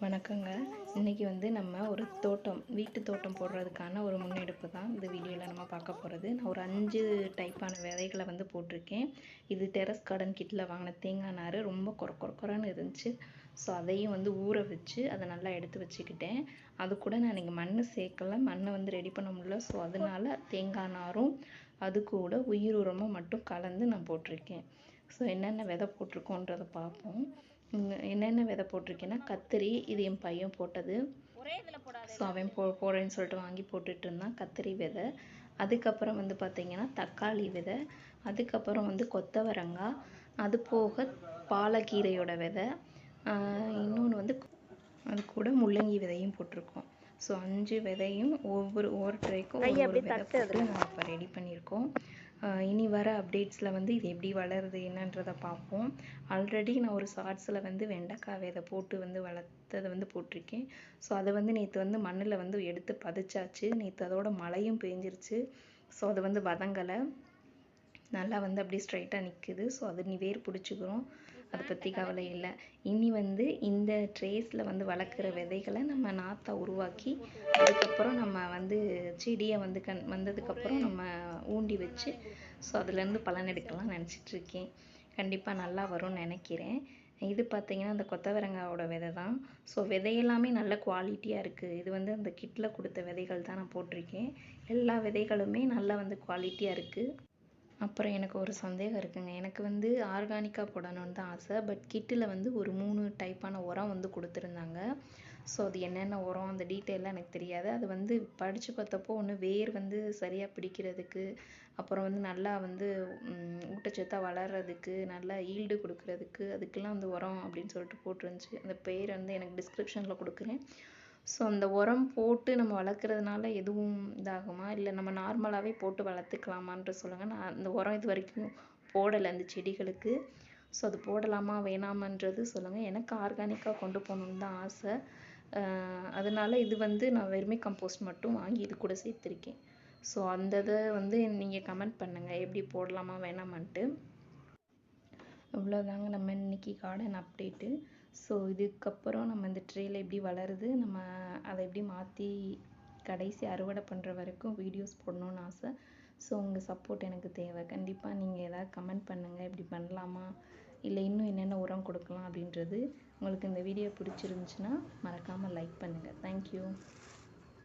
வணக்கங்க. இன்றைக்கி வந்து நம்ம ஒரு தோட்டம் வீட்டு தோட்டம் போடுறதுக்கான ஒரு முன்னெடுப்பு தான் இந்த வீடியோவில் நம்ம பார்க்க போகிறது நான் ஒரு அஞ்சு டைப்பான விதைகளை வந்து போட்டிருக்கேன். இது டெரஸ் கார்டன் கிட்டில் வாங்கின தேங்காய் நார் ரொம்ப கொர கொர கொரன்னு இருந்துச்சு. ஸோ அதையும் வந்து ஊற வச்சு அதை நல்லா எடுத்து வச்சுக்கிட்டேன். அது கூட நான் இங்கே மண் சேர்க்கலை. மண்ணை வந்து ரெடி பண்ண முடியல. ஸோ அதனால தேங்காய் நாரும் அது கூட உயிர் உரமும் மட்டும் கலந்து நான் போட்டிருக்கேன். ஸோ என்னென்ன விதை போட்டிருக்கோன்றதை பார்ப்போம். என்னென்ன விதை போட்டிருக்கேன்னா கத்திரி இது என் பையன் போட்டது. ஸோ அவன் போ போடுறேன்னு சொல்லிட்டு வாங்கி போட்டுட்டு இருந்தான். கத்திரி விதை. அதுக்கப்புறம் வந்து பார்த்திங்கன்னா தக்காளி விதை. அதுக்கப்புறம் வந்து கொத்தவரங்காய் அது போக பாலக்கீரையோட விதை. இன்னொன்று வந்து அது கூட முள்ளங்கி விதையும் போட்டிருக்கோம். ஸோ அஞ்சு விதையும் ஒவ்வொரு ஒவ்வொரு ட்ரைக்கும் ஒவ்வொரு விதை போட்டு நம்ம இப்போ ரெடி பண்ணியிருக்கோம். இனி வர அப்டேட்ஸில் வந்து இது எப்படி வளருது என்னன்றதை பார்ப்போம். ஆல்ரெடி நான் ஒரு ஷார்ட்ஸில் வந்து வெண்டைக்காய் விதை போட்டு வந்து வளர்த்ததை வந்து போட்டிருக்கேன். ஸோ அதை வந்து நேற்று வந்து மண்ணில் வந்து எடுத்து பதிச்சாச்சு. நேற்று அதோட மழையும் பேஞ்சிருச்சு. ஸோ அது வந்து வதங்கலை. நல்லா வந்து அப்படியே ஸ்ட்ரைட்டாக நிற்குது ஸோ அது நீ வேர் பிடிச்சிக்கிறோம். அதை பற்றி கவலை இல்லை. இனி வந்து இந்த ட்ரேஸில் வந்து வளர்க்குற விதைகளை நம்ம நாற்றை உருவாக்கி அதுக்கப்புறம் நம்ம வந்து செடியை வந்து கண் வந்ததுக்கப்புறம் நம்ம ஊண்டி வச்சு ஸோ அதுலேருந்து பலன் எடுக்கலாம் நினச்சிட்டு இருக்கேன். கண்டிப்பாக நல்லா வரும்னு நினைக்கிறேன். இது பார்த்தீங்கன்னா அந்த கொத்தவரங்காயோட விதை தான். ஸோ விதையெல்லாமே நல்ல குவாலிட்டியாக இருக்குது இது வந்து அந்த கிட்டில் கொடுத்த விதைகள் தான் நான் போட்டிருக்கேன். எல்லா விதைகளுமே நல்லா வந்து குவாலிட்டியாக இருக்குது அப்புறம் எனக்கு ஒரு சந்தேகம் இருக்குங்க. எனக்கு வந்து ஆர்கானிக்காக போடணும்னு தான் ஆசை. பட் கிட்டில் வந்து ஒரு மூணு டைப்பான உரம் வந்து கொடுத்துருந்தாங்க. ஸோ அது என்னென்ன உரம் அந்த டீட்டெயிலாம் எனக்கு தெரியாது. அது வந்து படித்து பார்த்தப்போ ஒன்று வேர் வந்து சரியாக பிடிக்கிறதுக்கு அப்புறம் வந்து நல்லா வந்து ஊட்டச்சத்தாக வளர்கிறதுக்கு நல்லா ஈல்டு கொடுக்கறதுக்கு அதுக்கெல்லாம் அந்த உரம் அப்படின்னு சொல்லிட்டு போட்டிருந்துச்சு. அந்த பேர் வந்து எனக்கு டிஸ்கிரிப்ஷனில் கொடுக்குறேன். ஸோ அந்த உரம் போட்டு நம்ம வளர்க்குறதுனால எதுவும் இதாகுமா? இல்லை நம்ம நார்மலாகவே போட்டு வளர்த்துக்கலாமான்ற சொல்லுங்கள் நான் அந்த உரம் இது வரைக்கும் போடலை அந்த செடிகளுக்கு. ஸோ அது போடலாமா வேணாமான்றது சொல்லுங்கள் எனக்கு ஆர்கானிக்காக கொண்டு போகணுன்னு தான் ஆசை. அதனால் அதனால இது வந்து நான் வெறுமை கம்போஸ்ட் மட்டும் வாங்கி இது கூட சேர்த்துருக்கேன். ஸோ அந்த இதை வந்து நீங்கள் கமெண்ட் பண்ணுங்கள் எப்படி போடலாமா வேணாமான்ட்டு. இவ்வளோதாங்க நம்ம இன்னைக்கு கார்டன் அப்டேட்டு ஸோ இதுக்கப்புறம் நம்ம இந்த ட்ரேயில் எப்படி வளருது நம்ம அதை எப்படி மாற்றி கடைசி அறுவடை பண்ணுற வரைக்கும் வீடியோஸ் போடணும்னு ஆசை. ஸோ உங்கள் சப்போர்ட் எனக்கு தேவை. கண்டிப்பாக நீங்கள் ஏதாவது கமெண்ட் பண்ணுங்கள் இப்படி பண்ணலாமா? இல்லை இன்னும் என்னென்ன உரம் கொடுக்கலாம் அப்படின்றது உங்களுக்கு இந்த வீடியோ பிடிச்சிருந்துச்சுன்னா மறக்காமல் லைக் பண்ணுங்கள் தேங்க்யூ